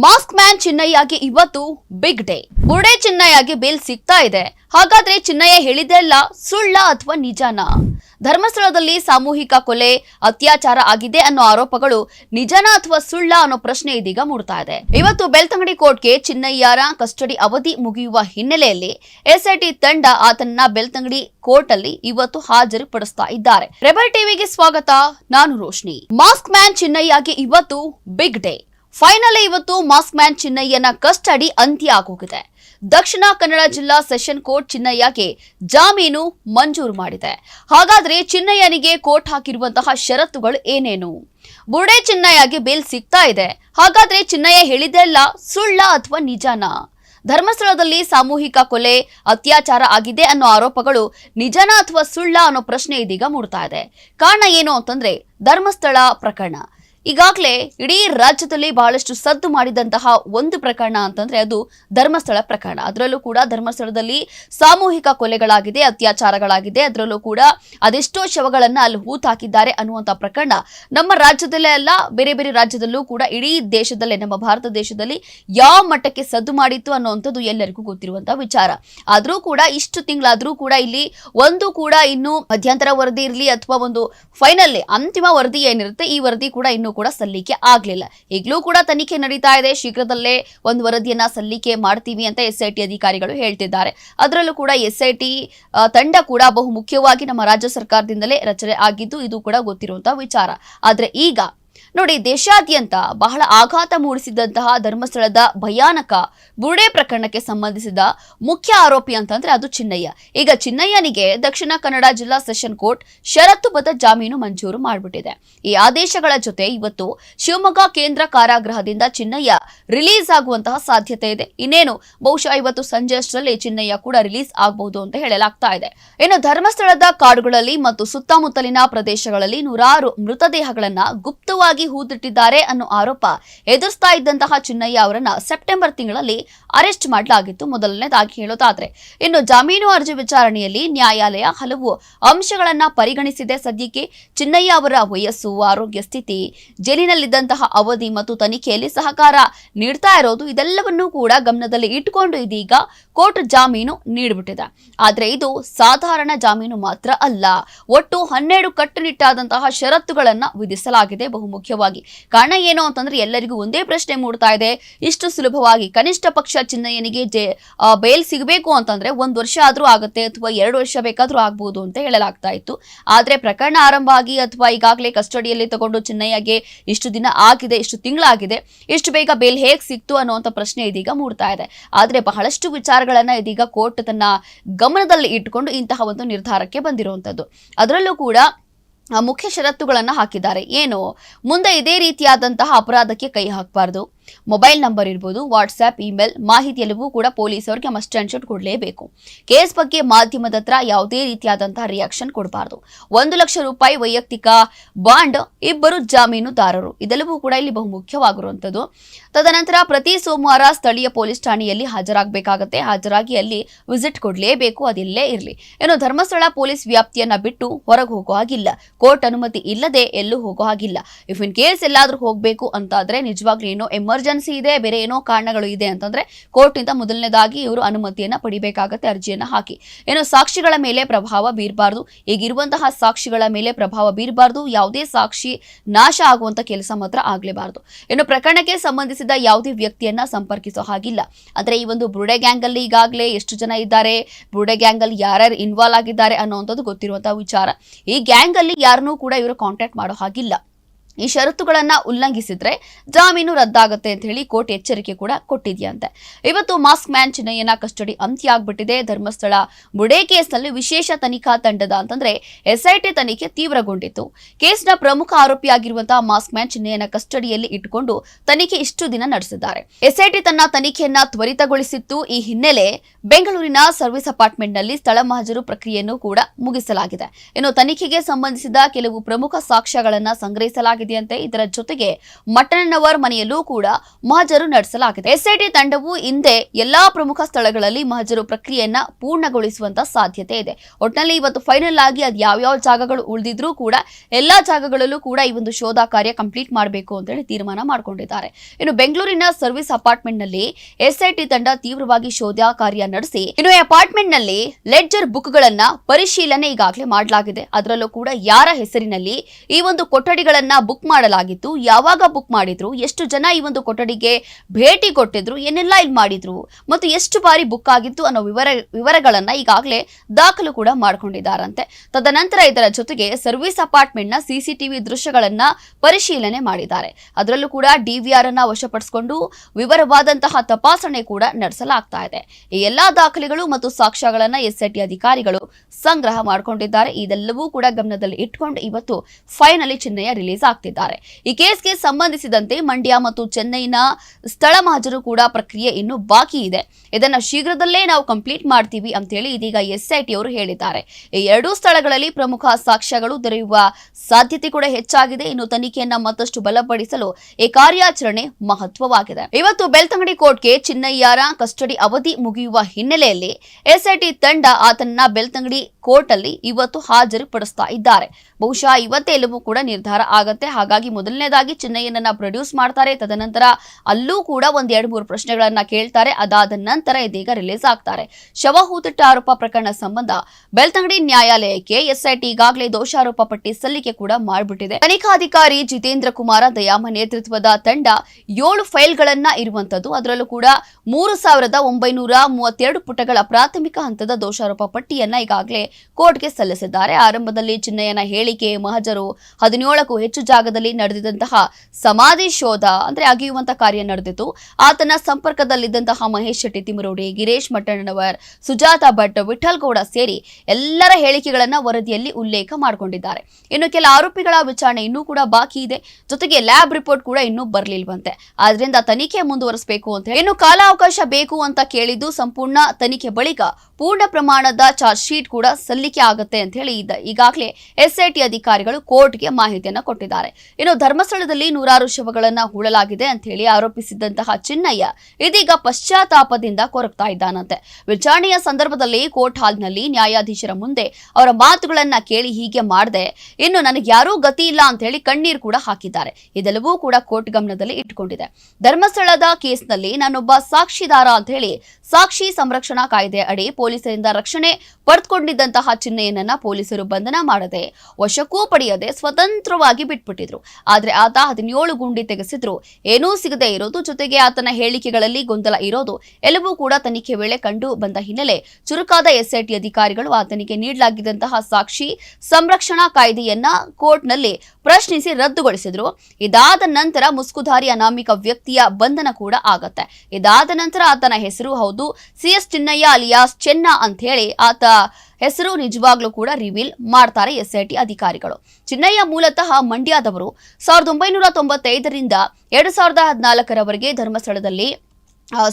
Mask man ಚಿನ್ನಯ್ಯಗೆ ಇವತ್ತು big day. ಬುರ್ಡೆ ಚಿನ್ನಯ್ಯಗೆ ಬೇಲ್ ಸಿಗ್ತಾ ಇದೆ. ಹಾಗಾದ್ರೆ ಚಿನ್ನಯ್ಯ ಹೇಳಿದೆಲ್ಲ ಸುಳ್ಳ ಅಥವಾ ನಿಜಾನ? ಧರ್ಮಸ್ಥಳದಲ್ಲಿ ಸಾಮೂಹಿಕ ಕೊಲೆ, ಅತ್ಯಾಚಾರ ಆಗಿದೆ ಅನ್ನೋ ಆರೋಪಗಳು ನಿಜಾನ ಅಥವಾ ಸುಳ್ಳ ಅನ್ನೋ ಪ್ರಶ್ನೆ ಇದೀಗ ಮೂಡ್ತಾ ಇದೆ. ಇವತ್ತು ಬೆಳ್ತಂಗಡಿ ಕೋರ್ಟ್ಗೆ ಚಿನ್ನಯ್ಯರ ಕಸ್ಟಡಿ ಅವಧಿ ಮುಗಿಯುವ ಹಿನ್ನೆಲೆಯಲ್ಲಿ ಎಸ್ಐಟಿ ತಂಡ ಆತನ ಬೆಳ್ತಂಗಡಿ ಕೋರ್ಟ್ ಅಲ್ಲಿ ಇವತ್ತು ಹಾಜರುಪಡಿಸ್ತಾ ಇದ್ದಾರೆ. ರೆಬಲ್ ಟಿವಿಗೆ ಸ್ವಾಗತ, ನಾನು ರೋಶ್ನಿ. ಮಾಸ್ಕ್ ಮ್ಯಾನ್ ಚಿನ್ನಯ್ಯಗೆ ಇವತ್ತು ಬಿಗ್ ಡೇ. ಫೈನಲ್ ಇವತ್ತು ಮಾಸ್ಕ್ ಮ್ಯಾನ್ ಚಿನ್ನಯ್ಯನ ಕಸ್ಟಡಿ ಅಂತ್ಯ ಆಗೋಗಿದೆ ದಕ್ಷಿಣ ಕನ್ನಡ ಜಿಲ್ಲಾ ಸೆಷನ್ ಕೋರ್ಟ್ ಚಿನ್ನಯ್ಯಗೆ ಜಾಮೀನು ಮಂಜೂರು ಮಾಡಿದೆ. ಹಾಗಾದ್ರೆ ಚಿನ್ನಯ್ಯನಿಗೆ ಕೋರ್ಟ್ ಹಾಕಿರುವಂತಹ ಷರತ್ತುಗಳು ಏನೇನು? ಬುರ್ಡೆ ಚಿನ್ನಯ್ಯಗೆ ಬೇಲ್ ಸಿಗ್ತಾ ಇದೆ. ಹಾಗಾದ್ರೆ ಚಿನ್ನಯ್ಯ ಹೇಳಿದೆಲ್ಲ ಸುಳ್ಳ ಅಥವಾ ನಿಜಾನ? ಧರ್ಮಸ್ಥಳದಲ್ಲಿ ಸಾಮೂಹಿಕ ಕೊಲೆ, ಅತ್ಯಾಚಾರ ಆಗಿದೆ ಅನ್ನೋ ಆರೋಪಗಳು ನಿಜನ ಅಥವಾ ಸುಳ್ಳ ಅನ್ನೋ ಪ್ರಶ್ನೆ ಇದೀಗ ಮೂಡ್ತಾ ಇದೆ. ಕಾರಣ ಏನು ಅಂತಂದ್ರೆ ಧರ್ಮಸ್ಥಳ ಪ್ರಕರಣ. ಈಗಾಗಲೇ ಇಡೀ ರಾಜ್ಯದಲ್ಲಿ ಬಹಳಷ್ಟು ಸದ್ದು ಮಾಡಿದಂತಹ ಒಂದು ಪ್ರಕರಣ ಅಂತಂದ್ರೆ ಅದು ಧರ್ಮಸ್ಥಳ ಪ್ರಕರಣ. ಅದರಲ್ಲೂ ಕೂಡ ಧರ್ಮಸ್ಥಳದಲ್ಲಿ ಸಾಮೂಹಿಕ ಕೊಲೆಗಳಾಗಿದೆ, ಅತ್ಯಾಚಾರಗಳಾಗಿದೆ. ಅದರಲ್ಲೂ ಕೂಡ ಅದೆಷ್ಟೋ ಶವಗಳನ್ನ ಅಲ್ಲಿ ಹೂತಾಕಿದ್ದಾರೆ ಅನ್ನುವಂಥ ಪ್ರಕರಣ ನಮ್ಮ ರಾಜ್ಯದಲ್ಲೇ ಅಲ್ಲ, ಬೇರೆ ಬೇರೆ ರಾಜ್ಯದಲ್ಲೂ ಕೂಡ ಇಡೀ ದೇಶದಲ್ಲೇ, ನಮ್ಮ ಭಾರತ ದೇಶದಲ್ಲಿ ಯಾವ ಮಟ್ಟಕ್ಕೆ ಸದ್ದು ಮಾಡಿತ್ತು ಅನ್ನುವಂಥದ್ದು ಎಲ್ಲರಿಗೂ ಗೊತ್ತಿರುವಂತಹ ವಿಚಾರ. ಆದರೂ ಕೂಡ ಇಷ್ಟು ತಿಂಗಳಾದರೂ ಕೂಡ ಇಲ್ಲಿ ಒಂದು ಕೂಡ ಇನ್ನು ಮಧ್ಯಂತರ ವರದಿ ಇರಲಿ ಅಥವಾ ಒಂದು ಫೈನಲ್ ಅಂತಿಮ ವರದಿ ಏನಿರುತ್ತೆ, ಈ ವರದಿ ಕೂಡ ಇನ್ನೂ ಕೂಡ ಸಲ್ಲಿಕೆ ಆಗಲಿಲ್ಲ. ಈಗಲೂ ಕೂಡ ತನಿಖೆ ನಡೀತಾ ಇದೆ. ಶೀಘ್ರದಲ್ಲೇ ಒಂದು ವರದಿಯನ್ನ ಸಲ್ಲಿಕೆ ಮಾಡ್ತೀವಿ ಅಂತ ಎಸ್ ಐ ಟಿ ಅಧಿಕಾರಿಗಳು ಹೇಳ್ತಿದ್ದಾರೆ. ಅದರಲ್ಲೂ ಕೂಡ ಎಸ್ ಐ ಟಿ ತಂಡ ಕೂಡ ಬಹು ಮುಖ್ಯವಾಗಿ ನಮ್ಮ ರಾಜ್ಯ ಸರ್ಕಾರದಿಂದಲೇ ರಚನೆ ಆಗಿದ್ದು ಇದು ಕೂಡ ಗೊತ್ತಿರುವಂತಹ ವಿಚಾರ. ಆದ್ರೆ ಈಗ ನೋಡಿ, ದೇಶಾದ್ಯಂತ ಬಹಳ ಆಘಾತ ಮೂಡಿಸಿದಂತಹ ಧರ್ಮಸ್ಥಳದ ಭಯಾನಕ ಬುರುಡೆ ಪ್ರಕರಣಕ್ಕೆ ಸಂಬಂಧಿಸಿದ ಮುಖ್ಯ ಆರೋಪಿ ಅಂತಂದ್ರೆ ಅದು ಚಿನ್ನಯ್ಯ. ಈಗ ಚಿನ್ನಯ್ಯನಿಗೆ ದಕ್ಷಿಣ ಕನ್ನಡ ಜಿಲ್ಲಾ ಸೆಷನ್ ಕೋರ್ಟ್ ಷರತ್ತುಬದ್ಧ ಜಾಮೀನು ಮಂಜೂರು ಮಾಡಿಬಿಟ್ಟಿದೆ. ಈ ಆದೇಶಗಳ ಜೊತೆ ಇವತ್ತು ಶಿವಮೊಗ್ಗ ಕೇಂದ್ರ ಕಾರಾಗೃಹದಿಂದ ಚಿನ್ನಯ್ಯ ರಿಲೀಸ್ ಆಗುವಂತಹ ಸಾಧ್ಯತೆ ಇದೆ. ಇನ್ನೇನು, ಬಹುಶಃ ಇವತ್ತು ಸಂಜೆ ಅಷ್ಟರಲ್ಲಿ ಚಿನ್ನಯ್ಯ ಕೂಡ ರಿಲೀಸ್ ಆಗಬಹುದು ಅಂತ ಹೇಳಲಾಗ್ತಾ ಇದೆ. ಇನ್ನು ಧರ್ಮಸ್ಥಳದ ಕಾಡುಗಳಲ್ಲಿ ಮತ್ತು ಸುತ್ತಮುತ್ತಲಿನ ಪ್ರದೇಶಗಳಲ್ಲಿ ನೂರಾರು ಮೃತದೇಹಗಳನ್ನ ಗುಪ್ತವಾಗಿ ಹೂದಿಟ್ಟಿದ್ದಾರೆ ಅನ್ನೋ ಆರೋಪ ಎದುರಿಸ್ತಾ ಇದ್ದಂತಹ ಚಿನ್ನಯ್ಯ ಅವರನ್ನ ಸೆಪ್ಟೆಂಬರ್ ತಿಂಗಳಲ್ಲಿ ಅರೆಸ್ಟ್ ಮಾಡಲಾಗಿತ್ತು. ಮೊದಲನೇದಾಗಿ ಹೇಳೋದಾದ್ರೆ, ಇನ್ನು ಜಾಮೀನು ಅರ್ಜಿ ವಿಚಾರಣೆಯಲ್ಲಿ ನ್ಯಾಯಾಲಯ ಹಲವು ಅಂಶಗಳನ್ನ ಪರಿಗಣಿಸಿದೆ. ಸದ್ಯಕ್ಕೆ ಚಿನ್ನಯ್ಯ ಅವರ ವಯಸ್ಸು, ಆರೋಗ್ಯ ಸ್ಥಿತಿ, ಜೈಲಿನಲ್ಲಿದ್ದಂತಹ ಅವಧಿ ಮತ್ತು ತನಿಖೆಯಲ್ಲಿ ಸಹಕಾರ ನೀಡ್ತಾ ಇರೋದು ಇದೆಲ್ಲವನ್ನೂ ಕೂಡ ಗಮನದಲ್ಲಿ ಇಟ್ಟುಕೊಂಡು ಇದೀಗ ಕೋರ್ಟ್ ಜಾಮೀನು ನೀಡಿಬಿಟ್ಟಿದೆ. ಆದ್ರೆ ಇದು ಸಾಧಾರಣ ಜಾಮೀನು ಮಾತ್ರ ಅಲ್ಲ, ಒಟ್ಟು ಹನ್ನೆರಡು ಕಟ್ಟುನಿಟ್ಟಾದಂತಹ ಷರತ್ತುಗಳನ್ನ ವಿಧಿಸಲಾಗಿದೆ ಬಹು ಮುಖ್ಯವಾಗಿ. ಕಾರಣ ಏನು ಅಂತಂದ್ರೆ ಎಲ್ಲರಿಗೂ ಒಂದೇ ಪ್ರಶ್ನೆ ಮೂಡ್ತಾ ಇದೆ. ಇಷ್ಟು ಸುಲಭವಾಗಿ ಕನಿಷ್ಠ ಪಕ್ಷ ಚಿನ್ನಯ್ಯನಿಗೆ ಬೇಲ್ ಸಿಗಬೇಕು ಅಂತಂದ್ರೆ ಒಂದು ವರ್ಷ ಆದರೂ ಆಗುತ್ತೆ ಅಥವಾ ಎರಡು ವರ್ಷ ಬೇಕಾದರೂ ಆಗ್ಬೋದು ಅಂತ ಹೇಳಲಾಗ್ತಾ ಇತ್ತು. ಆದ್ರೆ ಪ್ರಕರಣ ಆರಂಭ ಆಗಿ ಅಥವಾ ಈಗಾಗಲೇ ಕಸ್ಟಡಿಯಲ್ಲಿ ತಗೊಂಡು ಚಿನ್ನಯ್ಯಗೆ ಇಷ್ಟು ದಿನ ಆಗಿದೆ, ಇಷ್ಟು ತಿಂಗಳಾಗಿದೆ, ಇಷ್ಟು ಬೇಗ ಬೇಲ್ ಹೇಗೆ ಸಿಕ್ತು ಅನ್ನುವಂಥ ಪ್ರಶ್ನೆ ಇದೀಗ ಮೂಡ್ತಾ ಇದೆ. ಆದ್ರೆ ಬಹಳಷ್ಟು ವಿಚಾರಗಳನ್ನ ಇದೀಗ ಕೋರ್ಟ್ ತನ್ನ ಗಮನದಲ್ಲಿ ಇಟ್ಟುಕೊಂಡು ಇಂತಹ ಒಂದು ನಿರ್ಧಾರಕ್ಕೆ ಬಂದಿರುವಂತದ್ದು. ಅದರಲ್ಲೂ ಕೂಡ ಮುಖ್ಯ ಷರತ್ತುಗಳನ್ನು ಹಾಕಿದ್ದಾರೆ. ಏನು? ಮುಂದೆ ಇದೇ ರೀತಿಯಾದಂತಹ ಅಪರಾಧಕ್ಕೆ ಕೈ ಹಾಕಬಾರ್ದು. ಮೊಬೈಲ್ ನಂಬರ್ ಇರ್ಬೋದು ವಾಟ್ಸ್ಆ್ಯಪ್ ಇಮೇಲ್ ಮಾಹಿತಿ ಎಲ್ಲವೂ ಕೂಡ ಪೊಲೀಸರಿಗೆ ಮಸ್ಟ್ ಶುಡ್ ಕೊಡಲೇಬೇಕು. ಕೇಸ್ ಬಗ್ಗೆ ಮಾಧ್ಯಮದ ಹತ್ರ ಯಾವುದೇ ರೀತಿಯಾದಂತಹ ರಿಯಾಕ್ಷನ್ ಕೊಡಬಾರ್ದು. ಒಂದು ಲಕ್ಷ ರೂಪಾಯಿ ವೈಯಕ್ತಿಕ ಬಾಂಡ್ ಇಬ್ಬರು ಜಾಮೀನುದಾರರು. ಇದೆಲ್ಲವೂ ಕೂಡ ಇಲ್ಲಿ ಬಹು ಮುಖ್ಯವಾಗಿರುವಂಥದ್ದು ತದನಂತರ ಪ್ರತಿ ಸೋಮವಾರ ಸ್ಥಳೀಯ ಪೊಲೀಸ್ ಠಾಣೆಯಲ್ಲಿ ಹಾಜರಾಗಬೇಕಾಗತ್ತೆ. ಹಾಜರಾಗಿ ಅಲ್ಲಿ ವಿಸಿಟ್ ಕೊಡಲೇಬೇಕು. ಅದಿಲ್ಲೇ ಇರಲಿ. ಏನು ಧರ್ಮಸ್ಥಳ ಪೊಲೀಸ್ ವ್ಯಾಪ್ತಿಯನ್ನ ಬಿಟ್ಟು ಹೊರಗೆ ಹೋಗೋ ಹಾಗಿಲ್ಲ. ಕೋರ್ಟ್ ಅನುಮತಿ ಇಲ್ಲದೆ ಎಲ್ಲೂ ಹೋಗೋ ಹಾಗಿಲ್ಲ. ಇಫ್ ಇನ್ ಕೇಸ್ ಎಲ್ಲಾದರೂ ಹೋಗಬೇಕು ಅಂತಾದರೆ ನಿಜವಾಗ್ಲೂ ಏನೋ ಇದೆ, ಬೇರೆ ಏನೋ ಕಾರಣಗಳು ಇದೆ ಅಂತಂದ್ರೆ ಕೋರ್ಟ್ ಇಂದ ಮೊದಲನೇದಾಗಿ ಇವರು ಅನುಮತಿಯನ್ನ ಪಡಿಬೇಕಾಗತ್ತೆ, ಅರ್ಜಿಯನ್ನ ಹಾಕಿ. ಏನು ಸಾಕ್ಷಿಗಳ ಮೇಲೆ ಪ್ರಭಾವ ಬೀರಬಾರ್ದು, ಈಗಿರುವಂತಹ ಸಾಕ್ಷಿಗಳ ಮೇಲೆ ಪ್ರಭಾವ ಬೀರಬಾರ್ದು, ಯಾವುದೇ ಸಾಕ್ಷಿ ನಾಶ ಆಗುವಂತ ಕೆಲಸ ಮಾತ್ರ ಆಗ್ಲೇಬಾರದು. ಇನ್ನು ಪ್ರಕರಣಕ್ಕೆ ಸಂಬಂಧಿಸಿದ ಯಾವುದೇ ವ್ಯಕ್ತಿಯನ್ನ ಸಂಪರ್ಕಿಸೋ ಹಾಗಿಲ್ಲ. ಅಂದ್ರೆ ಈ ಒಂದು ಬ್ರುಡೆ ಗ್ಯಾಂಗ್ ಅಲ್ಲಿ ಈಗಾಗಲೇ ಎಷ್ಟು ಜನ ಇದ್ದಾರೆ, ಬ್ರುಡೆ ಗ್ಯಾಂಗ್ ಅಲ್ಲಿ ಯಾರ್ಯಾರು ಇನ್ವಾಲ್ವ್ ಆಗಿದ್ದಾರೆ ಅನ್ನೋವಂಥದ್ದು ಗೊತ್ತಿರುವಂತಹ ವಿಚಾರ. ಈ ಗ್ಯಾಂಗ್ ಅಲ್ಲಿ ಯಾರನ್ನೂ ಕೂಡ ಇವರು ಕಾಂಟ್ಯಾಕ್ಟ್ ಮಾಡೋ ಹಾಗಿಲ್ಲ. ಈ ಷರತ್ತುಗಳನ್ನ ಉಲ್ಲಂಘಿಸಿದ್ರೆ ಜಾಮೀನು ರದ್ದಾಗುತ್ತೆ ಅಂತ ಹೇಳಿ ಕೋರ್ಟ್ ಎಚ್ಚರಿಕೆ ಕೂಡ ಕೊಟ್ಟಿದೆಯಂತೆ. ಇವತ್ತು ಮಾಸ್ಕ್ ಮ್ಯಾನ್ ಚಿನ್ನಯ್ಯನ ಕಸ್ಟಡಿ ಅಂತ್ಯ ಆಗ್ಬಿಟ್ಟಿದೆ ಧರ್ಮಸ್ಥಳ ಬುಡೆ ಕೇಸ್ನಲ್ಲಿ ವಿಶೇಷ ತನಿಖಾ ತಂಡದ ಅಂತಂದ್ರೆ ಎಸ್ಐಟಿ ತನಿಖೆ ತೀವ್ರಗೊಂಡಿತ್ತು. ಕೇಸ್ನ ಪ್ರಮುಖ ಆರೋಪಿಯಾಗಿರುವಂತಹ ಮಾಸ್ಕ್ ಮ್ಯಾನ್ ಚಿನ್ನಯ್ಯನ ಕಸ್ಟಡಿಯಲ್ಲಿ ಇಟ್ಟುಕೊಂಡು ತನಿಖೆ ಇಷ್ಟು ದಿನ ನಡೆಸಿದ್ದಾರೆ. ಎಸ್ಐಟಿ ತನ್ನ ತನಿಖೆಯನ್ನ ತ್ವರಿತಗೊಳಿಸಿತ್ತು. ಈ ಹಿನ್ನೆಲೆ ಬೆಂಗಳೂರಿನ ಸರ್ವಿಸ್ ಅಪಾರ್ಟ್ಮೆಂಟ್ನಲ್ಲಿ ಸ್ಥಳ ಮಹಜರು ಪ್ರಕ್ರಿಯೆಯನ್ನು ಕೂಡ ಮುಗಿಸಲಾಗಿದೆ. ಇನ್ನು ತನಿಖೆಗೆ ಸಂಬಂಧಿಸಿದ ಕೆಲವು ಪ್ರಮುಖ ಸಾಕ್ಷ್ಯಗಳನ್ನ ಸಂಗ್ರಹಿಸಲಾಗಿದೆ. ನಡೆಸಲಾಗಿದೆಯಂತೆ ಇದರ ಜೊತೆಗೆ ಮಟ್ಟಣ್ಣವರ್ ಮನೆಯಲ್ಲೂ ಕೂಡ ಮಹಜರು ನಡೆಸಲಾಗಿದೆ. ಎಸ್ಐಟಿ ತಂಡವು ಹಿಂದೆ ಎಲ್ಲಾ ಪ್ರಮುಖ ಸ್ಥಳಗಳಲ್ಲಿ ಮಹಜರು ಪ್ರಕ್ರಿಯೆಯನ್ನ ಪೂರ್ಣಗೊಳಿಸುವಂತ ಸಾಧ್ಯತೆ ಇದೆ. ಒಟ್ಟಿನಲ್ಲಿ ಇವತ್ತು ಫೈನಲ್ ಆಗಿ ಅದು ಯಾವ್ಯಾವ ಜಾಗಗಳು ಉಳಿದಿದ್ರೂ ಕೂಡ ಎಲ್ಲಾ ಜಾಗಗಳಲ್ಲೂ ಕೂಡ ಈ ಒಂದು ಶೋಧ ಕಾರ್ಯ ಕಂಪ್ಲೀಟ್ ಮಾಡಬೇಕು ಅಂತೇಳಿ ತೀರ್ಮಾನ ಮಾಡಿಕೊಂಡಿದ್ದಾರೆ. ಇನ್ನು ಬೆಂಗಳೂರಿನ ಸರ್ವಿಸ್ ಅಪಾರ್ಟ್ಮೆಂಟ್ನಲ್ಲಿ ಎಸ್ಐಟಿ ತಂಡ ತೀವ್ರವಾಗಿ ಶೋಧ ಕಾರ್ಯ ನಡೆಸಿ, ಇನ್ನು ಈ ಅಪಾರ್ಟ್ಮೆಂಟ್ನಲ್ಲಿ ಲೆಡ್ಜರ್ ಬುಕ್ ಗಳನ್ನ ಪರಿಶೀಲನೆ ಈಗಾಗಲೇ ಮಾಡಲಾಗಿದೆ. ಅದರಲ್ಲೂ ಕೂಡ ಯಾರ ಹೆಸರಿನಲ್ಲಿ ಈ ಒಂದು ಕೊಠಡಿಗಳನ್ನ ಬುಕ್ ಮಾಡಲಾಗಿತ್ತು. ಯಾವಾಗ ಬುಕ್ ಮಾಡಿದ್ರು? ಎಷ್ಟು ಜನ ಈ ಒಂದು ಕೊಠಡಿಗೆ ಭೇಟಿ ಕೊಟ್ಟಿದ್ರು? ಏನೆಲ್ಲ ಇಲ್ಲಿ ಮಾಡಿದ್ರು? ಮತ್ತು ಎಷ್ಟು ಬಾರಿ ಬುಕ್ ಆಗಿತ್ತು ಅನ್ನೋ ವಿವರ, ವಿವರಗಳನ್ನ ಈಗಾಗಲೇ ದಾಖಲು ಕೂಡ ಮಾಡಿಕೊಂಡಿದ್ದಾರಂತೆ. ತದನಂತರ ಇದರ ಜೊತೆಗೆ ಸರ್ವಿಸ್ ಅಪಾರ್ಟ್ಮೆಂಟ್ನ ಸಿಸಿಟಿವಿ ದೃಶ್ಯಗಳನ್ನ ಪರಿಶೀಲನೆ ಮಾಡಿದ್ದಾರೆ. ಅದರಲ್ಲೂ ಕೂಡ ಡಿವಿಆರ್ ಅನ್ನ ವಶಪಡಿಸಿಕೊಂಡು ವಿವರವಾದಂತಹ ತಪಾಸಣೆ ಕೂಡ ನಡೆಸಲಾಗ್ತಾ ಇದೆ. ಈ ಎಲ್ಲಾ ದಾಖಲೆಗಳು ಮತ್ತು ಸಾಕ್ಷ್ಯಗಳನ್ನ ಎಸ್ಐಟಿ ಅಧಿಕಾರಿಗಳು ಸಂಗ್ರಹ ಮಾಡಿಕೊಂಡಿದ್ದಾರೆ. ಇದೆಲ್ಲವೂ ಕೂಡ ಗಮನದಲ್ಲಿ ಇಟ್ಕೊಂಡು ಇವತ್ತು ಫೈನಲಿ ಚಿಹ್ನೆಯ ರಿಲೀಸ್ ಆಗ್ತಿದ್ದಾರೆ ಈ ಕೇಸ್ಗೆ ಸಂಬಂಧಿಸಿದಂತೆ ಮಂಡ್ಯ ಮತ್ತು ಚೆನ್ನೈನ ಸ್ಥಳ ಮಾಜರು ಕೂಡ ಪ್ರಕ್ರಿಯೆ ಇನ್ನು ಬಾಕಿ ಇದೆ. ಇದನ್ನ ಶೀಘ್ರದಲ್ಲೇ ನಾವು ಕಂಪ್ಲೀಟ್ ಮಾಡ್ತೀವಿ ಅಂತ ಹೇಳಿ ಇದೀಗ ಎಸ್ಐಟಿ ಅವರು ಹೇಳಿದ್ದಾರೆ. ಈ ಎರಡೂ ಸ್ಥಳಗಳಲ್ಲಿ ಪ್ರಮುಖ ಸಾಕ್ಷ್ಯಗಳು ದೊರೆಯುವ ಸಾಧ್ಯತೆ ಕೂಡ ಹೆಚ್ಚಾಗಿದೆ. ಇನ್ನು ತನಿಖೆಯನ್ನ ಮತ್ತಷ್ಟು ಬಲಪಡಿಸಲು ಈ ಕಾರ್ಯಾಚರಣೆ ಮಹತ್ವವಾಗಿದೆ. ಇವತ್ತು ಬೆಳ್ತಂಗಡಿ ಕೋರ್ಟ್ಗೆ ಚಿನ್ನಯ್ಯರ ಕಸ್ಟಡಿ ಅವಧಿ ಮುಗಿಯುವ ಹಿನ್ನೆಲೆಯಲ್ಲಿ ಎಸ್ಐಟಿ ತಂಡ ಆತನನ್ನ ಬೆಳ್ತಂಗಡಿ ಕೋರ್ಟ್ ಅಲ್ಲಿ ಇವತ್ತು ಹಾಜರುಪಡಿಸ್ತಾ ಇದ್ದಾರೆ. ಬಹುಶಃ ಇವತ್ತೇ ಎಲ್ಲವೂ ಕೂಡ ನಿರ್ಧಾರ ಆಗತ್ತೆ. ಹಾಗಾಗಿ ಮೊದಲನೇದಾಗಿ ಚಿನ್ನಯ್ಯನನ್ನ ಪ್ರೊಡ್ಯೂಸ್ ಮಾಡ್ತಾರೆ. ತದನಂತರ ಅಲ್ಲೂ ಕೂಡ ಒಂದ್ ಮೂರು ಪ್ರಶ್ನೆಗಳನ್ನ ಕೇಳ್ತಾರೆ. ಅದಾದ ನಂತರ ಇದೀಗ ರಿಲೀಸ್ ಆಗ್ತಾರೆ. ಶವ ಹೂತಿಟ್ಟ ಆರೋಪ ಪ್ರಕರಣ ಸಂಬಂಧ ಬೆಳ್ತಂಗಡಿ ನ್ಯಾಯಾಲಯಕ್ಕೆ ಎಸ್ಐಟಿ ಈಗಾಗಲೇ ದೋಷಾರೋಪ ಪಟ್ಟಿ ಸಲ್ಲಿಕೆ ಕೂಡ ಮಾಡಿಬಿಟ್ಟಿದೆ. ತನಿಖಾಧಿಕಾರಿ ಜಿತೇಂದ್ರ ಕುಮಾರ ದಯಾಮ ನೇತೃತ್ವದ ತಂಡ ಏಳು ಫೈಲ್ಗಳನ್ನ ಇರುವಂತದ್ದು. ಅದರಲ್ಲೂ ಕೂಡ ಮೂರು ಸಾವಿರದ ಒಂಬೈನೂರ ಮೂವತ್ತೆರಡು ಪುಟಗಳ ಪ್ರಾಥಮಿಕ ಹಂತದ ದೋಷಾರೋಪ ಪಟ್ಟಿಯನ್ನ ಈಗಾಗಲೇ ಕೋರ್ಟ್ಗೆ ಸಲ್ಲಿಸಿದ್ದಾರೆ. ಆರಂಭದಲ್ಲಿ ಚಿನ್ನಯ್ಯನ ಹೇಳಿಕೆ ಮಹಜರು ಹದಿನೇಳಕ್ಕೂ ಹೆಚ್ಚು ಜಾಗದಲ್ಲಿ ನಡೆದಿದ್ದಂತಹ ಸಮಾಧಿ ಶೋಧ ಅಂದ್ರೆ ಅಗಿಯುವಂತಹ ಕಾರ್ಯ ನಡೆದಿತ್ತು. ಆತನ ಸಂಪರ್ಕದಲ್ಲಿದ್ದಂತಹ ಮಹೇಶ್ ಶೆಟ್ಟಿ ತಿಮರೋಡಿ ಗಿರೀಶ್ ಮಟ್ಟಣ್ಣನವರ್ ಸುಜಾತ ಭಟ್, ವಿಠಲ್ ಗೌಡ ಸೇರಿ ಎಲ್ಲರ ಹೇಳಿಕೆಗಳನ್ನ ವರದಿಯಲ್ಲಿ ಉಲ್ಲೇಖ ಮಾಡಿಕೊಂಡಿದ್ದಾರೆ. ಇನ್ನು ಕೆಲ ಆರೋಪಿಗಳ ವಿಚಾರಣೆ ಇನ್ನೂ ಕೂಡ ಬಾಕಿ ಇದೆ. ಜೊತೆಗೆ ಲ್ಯಾಬ್ ರಿಪೋರ್ಟ್ ಕೂಡ ಇನ್ನೂ ಬರಲಿಲ್ವಂತೆ. ಆದ್ರಿಂದ ತನಿಖೆ ಮುಂದುವರಿಸಬೇಕು ಅಂತ ಇನ್ನು ಇನ್ನು ಕಾಲಾವಕಾಶ ಬೇಕು ಅಂತ ಕೇಳಿದ್ದು ಸಂಪೂರ್ಣ ತನಿಖೆ ಬಳಿಕ ಪೂರ್ಣ ಪ್ರಮಾಣದ ಚಾರ್ಜ್ ಶೀಟ್ ಕೂಡ ಸಲ್ಲಿಕೆ ಆಗುತ್ತೆ ಅಂತ ಹೇಳಿ ಈಗಾಗಲೇ ಎಸ್ಐಟಿ ಅಧಿಕಾರಿಗಳು ಕೋರ್ಟ್ಗೆ ಮಾಹಿತಿಯನ್ನ ಕೊಟ್ಟಿದ್ದಾರೆ. ಇನ್ನು ಧರ್ಮಸ್ಥಳದಲ್ಲಿ ನೂರಾರು ಶವಗಳನ್ನ ಹೂಳಲಾಗಿದೆ ಅಂತ ಹೇಳಿ ಆರೋಪಿಸಿದ್ದಂತಹ ಚಿನ್ನಯ್ಯ ಇದೀಗ ಪಶ್ಚಾತ್ತಾಪದಿಂದ ಕೊರಗ್ತಾ ಇದ್ದಾನಂತೆ. ವಿಚಾರಣೆಯ ಸಂದರ್ಭದಲ್ಲಿ ಕೋರ್ಟ್ ಹಾಲ್ನಲ್ಲಿ ನ್ಯಾಯಾಧೀಶರ ಮುಂದೆ ಅವರ ಮಾತುಗಳನ್ನ ಕೇಳಿ ಹೀಗೆ ಮಾಡದೆ, ಇನ್ನು ನನಗೆ ಯಾರೂ ಗತಿ ಇಲ್ಲ ಅಂತ ಹೇಳಿ ಕಣ್ಣೀರು ಕೂಡ ಹಾಕಿದ್ದಾರೆ. ಇದೆಲ್ಲವೂ ಕೂಡ ಕೋರ್ಟ್ ಗಮನದಲ್ಲಿ ಇಟ್ಟುಕೊಂಡಿದೆ ಧರ್ಮಸ್ಥಳದ ಕೇಸ್ನಲ್ಲಿ ನಾನೊಬ್ಬ ಸಾಕ್ಷಿದಾರ ಅಂತ ಹೇಳಿ ಸಾಕ್ಷಿ ಸಂರಕ್ಷಣಾ ಕಾಯ್ದೆ ಅಡಿ ಪೊಲೀಸರಿಂದ ರಕ್ಷಣೆ ಪಡೆದುಕೊಂಡಿದ್ದಂತಹ ಚಿಹ್ನೆಯನ್ನ ಪೊಲೀಸರು ಬಂಧನ ಮಾಡದೆ ವಶಕ್ಕೂ ಪಡೆಯದೆ ಸ್ವತಂತ್ರವಾಗಿ ಬಿಟ್ಬಿಟ್ಟಿದ್ರು. ಆದ್ರೆ ಆತ ಹದಿನೇಳು ಗುಂಡಿ ತೆಗೆಸಿದ್ರು. ಏನೂ ಸಿಗದೆ ಇರೋದು, ಜೊತೆಗೆ ಆತನ ಹೇಳಿಕೆಗಳಲ್ಲಿ ಗೊಂದಲ ಇರೋದು ಎಲ್ಲವೂ ಕೂಡ ತನಿಖೆ ವೇಳೆ ಕಂಡು ಬಂದ ಹಿನ್ನೆಲೆ ಚುರುಕಾದ ಎಸ್ಐಟಿ ಅಧಿಕಾರಿಗಳು ಆತನಿಗೆ ನೀಡಲಾಗಿದ್ದಂತಹ ಸಾಕ್ಷಿ ಸಂರಕ್ಷಣಾ ಕಾಯ್ದೆಯನ್ನ ಕೋರ್ಟ್ನಲ್ಲಿ ಪ್ರಶ್ನಿಸಿ ರದ್ದುಗೊಳಿಸಿದ್ರು. ಇದಾದ ನಂತರ ಮುಸ್ಕುಧಾರಿ ಅನಾಮಿಕ ವ್ಯಕ್ತಿಯ ಬಂಧನ ಕೂಡ ಆಗತ್ತೆ. ಇದಾದ ನಂತರ ಆತನ ಹೆಸರು ಹೌದು. ಸಿಎಸ್ ಚಿನ್ನಯ್ಯ ಅಲಿಯಾಸ್ ಚೆನ್ನ ಅಂತ ಹೇಳಿ ಆತ ಹೆಸರು ನಿಜವಾಗ್ಲೂ ಕೂಡ ರಿವೀಲ್ ಮಾಡ್ತಾರೆ ಎಸ್ಐಟಿ ಅಧಿಕಾರಿಗಳು. ಚಿನ್ನಯ್ಯ ಮೂಲತಃ ಮಂಡ್ಯದವರು. ಸಾವಿರದ ಒಂಬೈನೂರ ತೊಂಬತ್ತೈದರಿಂದ ಎರಡು ಸಾವಿರದ ಹದಿನಾಲ್ಕರವರೆಗೆ ಧರ್ಮಸ್ಥಳದಲ್ಲಿ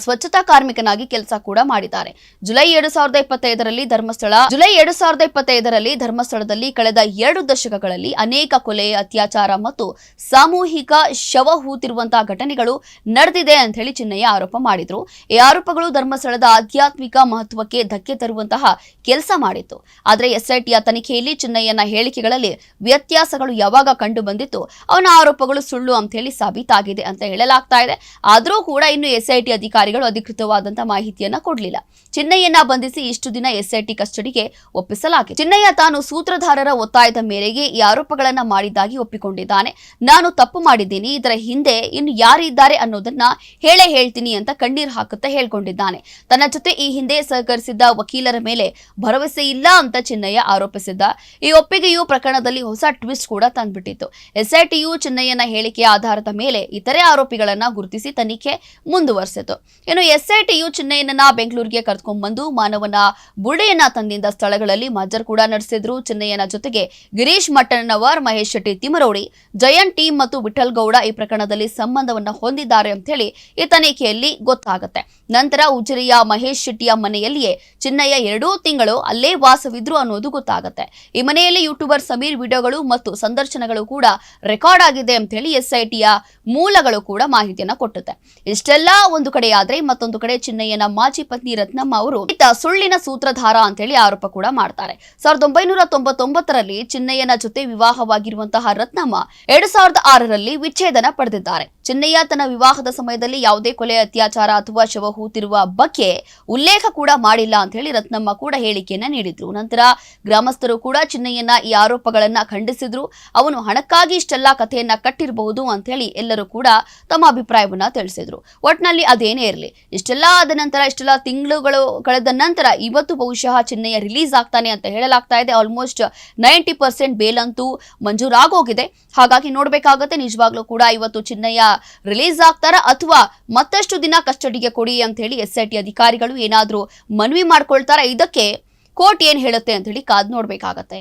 ಸ್ವಚ್ಛತಾ ಕಾರ್ಮಿಕನಾಗಿ ಕೆಲಸ ಕೂಡ ಮಾಡಿದ್ದಾರೆ. ಜುಲೈ ಎರಡು ಸಾವಿರದ ಇಪ್ಪತ್ತೈದರಲ್ಲಿ ಧರ್ಮಸ್ಥಳ, ಜುಲೈ ಎರಡು ಸಾವಿರದ ಇಪ್ಪತ್ತೈದರಲ್ಲಿ ಧರ್ಮಸ್ಥಳದಲ್ಲಿ ಕಳೆದ ಎರಡು ದಶಕಗಳಲ್ಲಿ ಅನೇಕ ಕೊಲೆ, ಅತ್ಯಾಚಾರ ಮತ್ತು ಸಾಮೂಹಿಕ ಶವ ಹೂತಿರುವಂತಹ ಘಟನೆಗಳು ನಡೆದಿದೆ ಅಂತ ಹೇಳಿ ಚಿನ್ನಯ್ಯ ಆರೋಪ ಮಾಡಿದ್ರು. ಈ ಆರೋಪಗಳು ಧರ್ಮಸ್ಥಳದ ಆಧ್ಯಾತ್ಮಿಕ ಮಹತ್ವಕ್ಕೆ ಧಕ್ಕೆ ತರುವಂತಹ ಕೆಲಸ ಮಾಡಿತ್ತು. ಆದರೆ ಎಸ್ಐಟಿಯ ತನಿಖೆಯಲ್ಲಿ ಚಿನ್ನಯ್ಯನ ಹೇಳಿಕೆಗಳಲ್ಲಿ ವ್ಯತ್ಯಾಸಗಳು ಯಾವಾಗ ಕಂಡು ಬಂದಿತ್ತು, ಅವನ ಆರೋಪಗಳು ಸುಳ್ಳು ಅಂತ ಹೇಳಿ ಸಾಬೀತಾಗಿದೆ ಅಂತ ಹೇಳಲಾಗ್ತಾ ಇದೆ. ಆದರೂ ಕೂಡ ಇನ್ನು ಎಸ್ಐಟಿ ಅಧಿಕಾರಿಗಳು ಅಧಿಕೃತವಾದಂತಹ ಮಾಹಿತಿಯನ್ನ ಕೊಡಲಿಲ್ಲ. ಚಿನ್ನಯ್ಯನ ಬಂಧಿಸಿ ಇಷ್ಟು ದಿನ ಎಸ್ಐಟಿ ಕಸ್ಟಡಿಗೆ ಒಪ್ಪಿಸಲಾಗಿದೆ. ಚಿನ್ನಯ್ಯ ತಾನು ಸೂತ್ರಧಾರರ ಒತ್ತಾಯದ ಮೇರೆಗೆ ಈ ಆರೋಪಗಳನ್ನ ಮಾಡಿದ್ದಾಗಿ ಒಪ್ಪಿಕೊಂಡಿದ್ದಾನೆ. ನಾನು ತಪ್ಪು ಮಾಡಿದ್ದೀನಿ. ಇದರ ಹಿಂದೆ ಇನ್ನು ಯಾರಿದ್ದಾರೆ ಅನ್ನೋದನ್ನ ಹೇಳೇ ಹೇಳ್ತೀನಿ ಅಂತ ಕಣ್ಣೀರು ಹಾಕುತ್ತಾ ಹೇಳ್ಕೊಂಡಿದ್ದಾನೆ. ತನ್ನ ಜೊತೆ ಈ ಹಿಂದೆ ಸಹಕರಿಸಿದ್ದ ವಕೀಲರ ಮೇಲೆ ಭರವಸೆ ಇಲ್ಲ ಅಂತ ಚಿನ್ನಯ್ಯ ಆರೋಪಿಸಿದ್ದ. ಈ ಒಪ್ಪಿಗೆಯು ಪ್ರಕರಣದಲ್ಲಿ ಹೊಸ ಟ್ವಿಸ್ಟ್ ಕೂಡ ತಂದ್ಬಿಟ್ಟಿತ್ತು. ಎಸ್ಐಟಿಯು ಚಿನ್ನಯ್ಯನ ಹೇಳಿಕೆಯ ಆಧಾರದ ಮೇಲೆ ಇತರೆ ಆರೋಪಿಗಳನ್ನ ಗುರುತಿಸಿ ತನಿಖೆ ಮುಂದುವರೆಸಿತು. ಗೊತ್ತು ಇನ್ನು ಎಸ್ಐಟಿಯು ಚಿನ್ನಯ್ಯನನ್ನ ಬೆಂಗಳೂರಿಗೆ ಕರೆದುಕೊಂಡು ಬಂದು ಮಾನವನ ಬುಡೆಯನ್ನ ತಂದಿಂದ ಸ್ಥಳಗಳಲ್ಲಿ ಮಜರ್ ಕೂಡ ನಡೆಸಿದ್ರು. ಚಿನ್ನಯ್ಯನ ಜೊತೆಗೆ ಗಿರೀಶ್ ಮಟ್ಟಣ್ಣವರ್ ಮಹೇಶ್ ಶೆಟ್ಟಿ ತಿಮರೋಡಿ ಜಯಂತ್ ಟೀಮ್ ಮತ್ತು ವಿಠಲ್ ಗೌಡ ಈ ಪ್ರಕರಣದಲ್ಲಿ ಸಂಬಂಧವನ್ನ ಹೊಂದಿದ್ದಾರೆ ಅಂತ ಹೇಳಿ ಈ ತನಿಖೆಯಲ್ಲಿ ಗೊತ್ತಾಗುತ್ತೆ. ನಂತರ ಉಜಿರೆಯ ಮಹೇಶ್ ಶೆಟ್ಟಿಯ ಮನೆಯಲ್ಲಿಯೇ ಚಿನ್ನಯ್ಯ ಎರಡೂ ತಿಂಗಳು ಅಲ್ಲೇ ವಾಸವಿದ್ರು ಅನ್ನೋದು ಗೊತ್ತಾಗುತ್ತೆ. ಈ ಮನೆಯಲ್ಲಿ ಯೂಟ್ಯೂಬರ್ ಸಮೀರ್ ವಿಡಿಯೋಗಳು ಮತ್ತು ಸಂದರ್ಶನಗಳು ಕೂಡ ರೆಕಾರ್ಡ್ ಆಗಿದೆ ಅಂತ ಹೇಳಿ ಎಸ್ಐಟಿಯ ಮೂಲಗಳು ಕೂಡ ಮಾಹಿತಿಯನ್ನ ಕೊಟ್ಟುತ್ತೆ. ಇಷ್ಟೆಲ್ಲಾ ಒಂದು ಕಡೆ ಆದ್ರೆ ಮತ್ತೊಂದು ಕಡೆ ಚಿನ್ನಯ್ಯನ ಮಾಜಿ ಪತ್ನಿ ರತ್ನಮ್ಮ ಅವರು ಸುಳ್ಳಿನ ಸೂತ್ರಧಾರ ಅಂತ ಹೇಳಿ ಆರೋಪ ಕೂಡ ಮಾಡ್ತಾರೆ. ಸಾವಿರದ ಒಂಬೈನೂರ ತೊಂಬತ್ತೊಂಬತ್ತರಲ್ಲಿ ಚಿನ್ನಯ್ಯನ ಜೊತೆ ವಿವಾಹವಾಗಿರುವಂತಹ ರತ್ನಮ್ಮ ಎರಡ್ ಸಾವಿರದ ಆರರಲ್ಲಿ ವಿಚ್ಛೇದನ ಪಡೆದಿದ್ದಾರೆ. ಚಿನ್ನಯ್ಯ ತನ್ನ ವಿವಾಹದ ಸಮಯದಲ್ಲಿ ಯಾವುದೇ ಕೊಲೆ, ಅತ್ಯಾಚಾರ ಅಥವಾ ಶವ ಹೂತಿರುವ ಬಗ್ಗೆ ಉಲ್ಲೇಖ ಕೂಡ ಮಾಡಿಲ್ಲ ಅಂತ ಹೇಳಿ ರತ್ನಮ್ಮ ಕೂಡ ಹೇಳಿಕೆಯನ್ನ ನೀಡಿದ್ರು. ನಂತರ ಗ್ರಾಮಸ್ಥರು ಕೂಡ ಚಿನ್ನಯ್ಯನ ಈ ಆರೋಪಗಳನ್ನ ಖಂಡಿಸಿದ್ರು. ಅವನು ಹಣಕ್ಕಾಗಿ ಇಷ್ಟೆಲ್ಲಾ ಕಥೆಯನ್ನ ಕಟ್ಟಿರಬಹುದು ಅಂತ ಹೇಳಿ ಎಲ್ಲರೂ ಕೂಡ ತಮ್ಮ ಅಭಿಪ್ರಾಯವನ್ನ ತಿಳಿಸಿದ್ರು. ಒಟ್ನಲ್ಲಿ ಅದೇನೇ ಇರಲಿ, ಇಷ್ಟೆಲ್ಲ ಆದ ನಂತರ, ಇಷ್ಟೆಲ್ಲ ತಿಂಗಳುಗಳು ಕಳೆದ ನಂತರ ಇವತ್ತು ಬಹುಶಃ ಚಿನ್ನಯ್ಯ ರಿಲೀಸ್ ಆಗ್ತಾನೆ ಅಂತ ಹೇಳಲಾಗ್ತಾ ಇದೆ. ಆಲ್ಮೋಸ್ಟ್ ನೈಂಟಿ ಪರ್ಸೆಂಟ್ ಬೇಲ್ ಅಂತೂ ಮಂಜೂರಾಗೋಗಿದೆ ಹಾಗಾಗಿ ನೋಡಬೇಕಾಗತ್ತೆ, ನಿಜವಾಗ್ಲೂ ಕೂಡ ಇವತ್ತು ಚಿನ್ನಯ್ಯ ರಿಲೀಸ್ ಆಗ್ತಾರ ಅಥವಾ ಮತ್ತಷ್ಟು ದಿನ ಕಸ್ಟಡಿಗೆ ಕೊಡಿ ಅಂತ ಹೇಳಿ ಎಸ್ ಐ ಟಿ ಅಧಿಕಾರಿಗಳು ಏನಾದರೂ ಮನವಿ ಮಾಡ್ಕೊಳ್ತಾರ? ಇದಕ್ಕೆ ಕೋರ್ಟ್ ಏನು ಹೇಳುತ್ತೆ ಅಂತ ಹೇಳಿ ಕಾದ್ ನೋಡ್ಬೇಕಾಗತ್ತೆ.